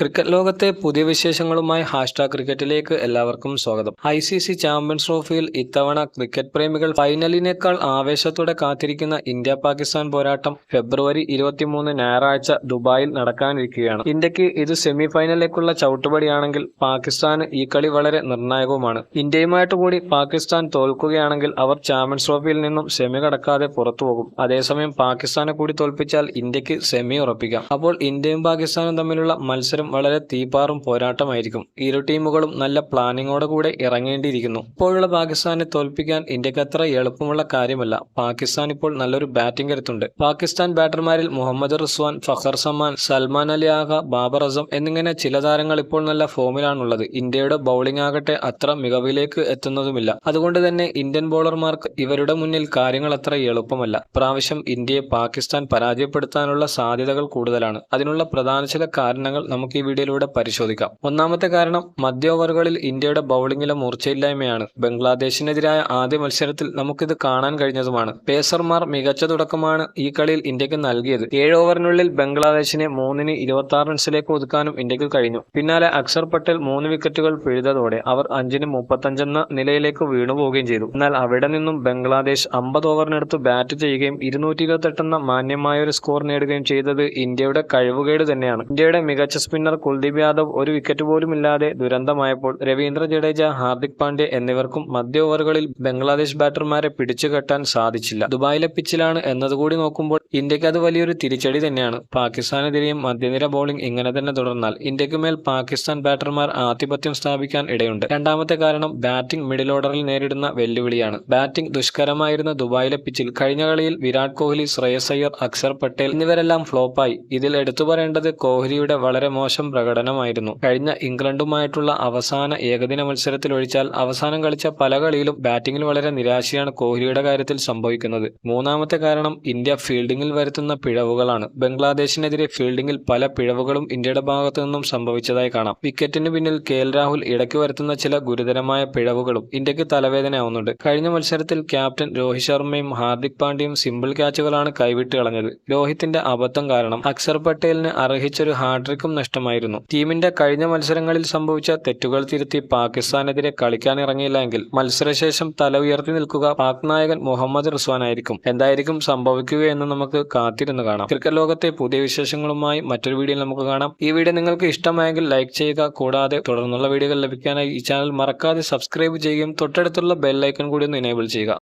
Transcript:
Cricket ലോകത്തെ പുതിയ വിശേഷങ്ങളുമായി ഹാഷ്ടാഗ് ക്രിക്കറ്റിലേക്ക് എല്ലാവർക്കും സ്വാഗതം. ഐ സി സി ചാമ്പ്യൻസ് ട്രോഫിയിൽ ഇത്തവണ ക്രിക്കറ്റ് പ്രേമികൾ ഫൈനലിനേക്കാൾ ആവേശത്തോടെ കാത്തിരിക്കുന്ന ഇന്ത്യ പാകിസ്ഥാൻ പോരാട്ടം ഫെബ്രുവരി ഇരുപത്തിമൂന്ന് ഞായറാഴ്ച ദുബായിൽ നടക്കാനിരിക്കുകയാണ്. ഇന്ത്യയ്ക്ക് ഇത് സെമി ഫൈനലിലേക്കുള്ള ചവിട്ടുപടിയാണെങ്കിൽ പാകിസ്ഥാന് ഈ കളി വളരെ നിർണായകവുമാണ്. ഇന്ത്യയുമായിട്ട് കൂടി പാകിസ്ഥാൻ തോൽക്കുകയാണെങ്കിൽ അവർ ചാമ്പ്യൻസ് ട്രോഫിയിൽ നിന്നും സെമി കടക്കാതെ പുറത്തുപോകും അതേസമയം പാകിസ്ഥാനെ കൂടി തോൽപ്പിച്ചാൽ ഇന്ത്യയ്ക്ക് സെമി ഉറപ്പിക്കാം. അപ്പോൾ ഇന്ത്യയും പാകിസ്ഥാനും തമ്മിലുള്ള മത്സരം വളരെ തീപാറും പോരാട്ടമായിരിക്കും. ഇരു ടീമുകളും നല്ല പ്ലാനിങ്ങോടെ കൂടെ ഇറങ്ങേണ്ടിയിരിക്കുന്നു. ഇപ്പോഴുള്ള പാകിസ്ഥാനെ തോൽപ്പിക്കാൻ ഇന്ത്യയ്ക്ക് അത്ര എളുപ്പമുള്ള കാര്യമല്ല. പാകിസ്ഥാൻ ഇപ്പോൾ നല്ലൊരു ബാറ്റിംഗ് കരുത്തുണ്ട് പാകിസ്ഥാൻ ബാറ്റർമാരിൽ മുഹമ്മദ് റിസ്വാൻ ഫഖർ സമാൻ സൽമാൻ അലി ആഗ ബാബർ അസം എന്നിങ്ങനെ ചില താരങ്ങൾ ഇപ്പോൾ നല്ല ഫോമിലാണുള്ളത്. ഇന്ത്യയുടെ ബൗളിംഗ് ആകട്ടെ അത്ര മികവിലേക്ക് എത്തുന്നതുമില്ല. അതുകൊണ്ട് തന്നെ ഇന്ത്യൻ ബോളർമാർക്ക് ഇവരുടെ മുന്നിൽ കാര്യങ്ങൾ അത്ര എളുപ്പമല്ല. പ്രാവശ്യം ഇന്ത്യയെ പാകിസ്ഥാൻ പരാജയപ്പെടുത്താനുള്ള സാധ്യതകൾ കൂടുതലാണ്. അതിനുള്ള പ്രധാന ചില കാരണങ്ങൾ നമുക്ക് ഈ വീഡിയോയിലൂടെ പരിശോധിക്കാം. ഒന്നാമത്തെ കാരണം മധ്യ ഓവറുകളിൽ ഇന്ത്യയുടെ ബൌളിംഗിലെ മൂർച്ചയില്ലായ്മയാണ്. ബംഗ്ലാദേശിനെതിരായ ആദ്യ മത്സരത്തിൽ നമുക്കിത് കാണാൻ കഴിഞ്ഞതുമാണ്. പേസർമാർ മികച്ച തുടക്കമാണ് ഈ കളിയിൽ ഇന്ത്യയ്ക്ക് നൽകിയത്. ഏഴ് ഓവറിനുള്ളിൽ ബംഗ്ലാദേശിനെ മൂന്നിന് ഇരുപത്തി ആറ് റൺസിലേക്ക് ഒതുക്കാനും ഇന്ത്യയ്ക്ക് കഴിഞ്ഞു. പിന്നാലെ അക്സർ പട്ടേൽ മൂന്ന് വിക്കറ്റുകൾ പിഴുതതോടെ അവർ അഞ്ചിന് മുപ്പത്തഞ്ചെന്ന നിലയിലേക്ക് വീണുപോവുകയും ചെയ്തു. എന്നാൽ അവിടെ നിന്നും ബംഗ്ലാദേശ് അമ്പത് ഓവറിനടുത്ത് ബാറ്റ് ചെയ്യുകയും ഇരുന്നൂറ്റി ഇരുപത്തെട്ടെന്ന മാന്യമായ ഒരു സ്കോർ നേടുകയും ചെയ്തത് ഇന്ത്യയുടെ കഴിവുകേട് തന്നെയാണ്. ഇന്ത്യയുടെ മികച്ച സ്പിന്നർ കുൽദീപ് യാദവ് ഒരു വിക്കറ്റ് പോലും ഇല്ലാതെ ദുരന്തമായപ്പോൾ രവീന്ദ്ര ജഡേജ ഹാർദിക് പാണ്ഡ്യ എന്നിവർക്കും മധ്യ ഓവറുകളിൽ ബംഗ്ലാദേശ് ബാറ്റർമാരെ പിടിച്ചുകെട്ടാൻ സാധിച്ചില്ല. ദുബായിലെ പിച്ചിലാണ് എന്നതുകൂടി നോക്കുമ്പോൾ ഇന്ത്യയ്ക്ക് അത് വലിയൊരു തിരിച്ചടി തന്നെയാണ്. പാകിസ്ഥാനെതിരെയും മധ്യനിര ബോളിംഗ് ഇങ്ങനെ തന്നെ തുടർന്നാൽ ഇന്ത്യയ്ക്ക് മേൽ പാകിസ്ഥാൻ ബാറ്റർമാർ ആധിപത്യം സ്ഥാപിക്കാൻ ഇടയുണ്ട്. രണ്ടാമത്തെ കാരണം ബാറ്റിംഗ് മിഡിൽ ഓർഡറിൽ നേരിടുന്ന വെല്ലുവിളിയാണ്. ബാറ്റിംഗ് ദുഷ്കരമായിരുന്ന ദുബായിലെ പിച്ചിൽ കഴിഞ്ഞ കളിയിൽ വിരാട് കോഹ്ലി ശ്രേയസ് അയ്യർ അക്സർ പട്ടേൽ എന്നിവരെല്ലാം ഫ്ലോപ്പായി ഇതിൽ എടുത്തു പറയേണ്ടത് കോഹ്ലിയുടെ വളരെ മോശം പ്രകടനമായിരുന്നു. കഴിഞ്ഞ ഇംഗ്ലണ്ടുമായിട്ടുള്ള അവസാന ഏകദിന മത്സരത്തിൽ ഒഴിച്ചാൽ അവസാനം കളിച്ച പല കളിയിലും ബാറ്റിംഗിൽ വളരെ നിരാശയാണ് കോഹ്ലിയുടെ കാര്യത്തിൽ സംഭവിക്കുന്നത്. മൂന്നാമത്തെ കാരണം ഇന്ത്യ ഫീൽഡിംഗിൽ വരുത്തുന്ന പിഴവുകളാണ്. ബംഗ്ലാദേശിനെതിരെ ഫീൽഡിംഗിൽ പല പിഴവുകളും ഇന്ത്യയുടെ ഭാഗത്തു നിന്നും സംഭവിച്ചതായി കാണാം. വിക്കറ്റിന് പിന്നിൽ കെ രാഹുൽ ഇടയ്ക്ക് വരുത്തുന്ന ചില ഗുരുതരമായ പിഴവുകളും ഇന്ത്യയ്ക്ക് തലവേദനയാവുന്നുണ്ട്. കഴിഞ്ഞ മത്സരത്തിൽ ക്യാപ്റ്റൻ രോഹിത് ശർമ്മയും ഹാർദിക് പാണ്ഡ്യയും സിമ്പിൾ ക്യാച്ചുകളാണ് കൈവിട്ട് കളഞ്ഞത്. രോഹിത്തിന്റെ അബദ്ധം കാരണം അക്സർ പട്ടേലിന് അർഹിച്ചൊരു ഹാട്രിക്കും നഷ്ടമായിരുന്നു ടീമിന്റെ കഴിഞ്ഞ മത്സരങ്ങളിൽ സംഭവിച്ച തെറ്റുകൾ തിരുത്തി പാകിസ്ഥാനെതിരെ കളിക്കാൻ ഇറങ്ങിയില്ല എങ്കിൽ മത്സരശേഷം തല ഉയർത്തി നിൽക്കുക പാക് നായകൻ മുഹമ്മദ് റിസ്വാൻ ആയിരിക്കും. എന്തായിരിക്കും സംഭവിക്കുകയെന്ന് നമുക്ക് കാത്തിരുന്ന് കാണാം. ക്രിക്കറ്റ് ലോകത്തെ പുതിയ വിശേഷങ്ങളുമായി മറ്റൊരു വീഡിയോയിൽ നമുക്ക് കാണാം. ഈ വീഡിയോ നിങ്ങൾക്ക് ഇഷ്ടമായെങ്കിൽ ലൈക്ക് ചെയ്യുക. കൂടാതെ തുടർന്നുള്ള വീഡിയോകൾ ലഭിക്കാനായി ഈ ചാനൽ മറക്കാതെ സബ്സ്ക്രൈബ് ചെയ്യുകയും തൊട്ടടുത്തുള്ള ബെല്ലൈക്കൺ കൂടി ഒന്ന് എനേബിൾ ചെയ്യുക.